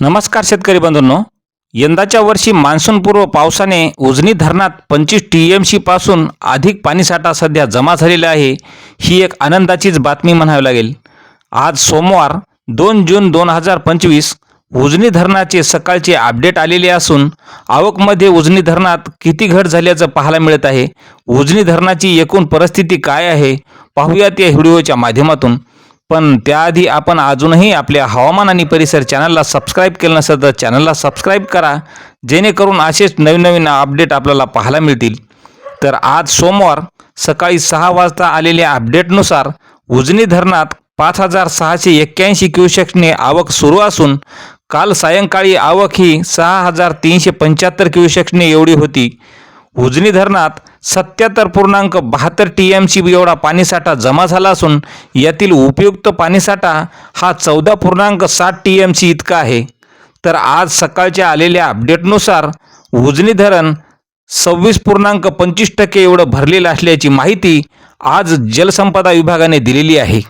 नमस्कार शेतकरी बंधूंनो. यंदाच्या वर्षी मान्सूनपूर्व पावसाने उजनी धरणात पंचवीस टी एम सीपासून अधिक पाणीसाठा सध्या जमा झालेला आहे ही एक आनंदाचीच बातमी म्हणावी लागेल. आज सोमवार दोन जून दोन हजार पंचवीस उजनी धरणाचे सकाळचे अपडेट आलेले असून आवकमध्ये उजनी धरणात किती घट झाल्याचं पाहायला मिळत आहे. उजनी धरणाची एकूण परिस्थिती काय आहे पाहूयात या व्हिडिओच्या माध्यमातून. पण त्याआधी आपण अजूनही आपल्या हवामान आणि परिसर चॅनलला सबस्क्राईब केलं नसेल तर चॅनलला सबस्क्राईब करा जेणेकरून असेच नवीन नवीन अपडेट आपल्याला पाहायला मिळतील. तर आज सोमवार सकाळी सहा वाजता आलेल्या अपडेटनुसार उजनी धरणात पाच हजार सहाशे एक्क्याऐंशी क्युसेक्सने आवक सुरू असून काल सायंकाळी आवक ही सहा हजार तीनशे पंच्याहत्तर क्युसेक्सने एवढी होती. उजनी धरणात सत्याहत्तर पूर्णांक बहात्तर टी एम सी एवढा पाणीसाठा जमा झाला असून यातील उपयुक्त पाणीसाठा हा चौदा पूर्णांक सात टी एम सी इतका आहे. तर आज सकाळच्या आलेल्या अपडेटनुसार उजनी धरण सव्वीस पूर्णांक पंचवीस टक्के एवढं भरलेलं असल्याची माहिती आज जलसंपदा विभागाने दिलेली आहे.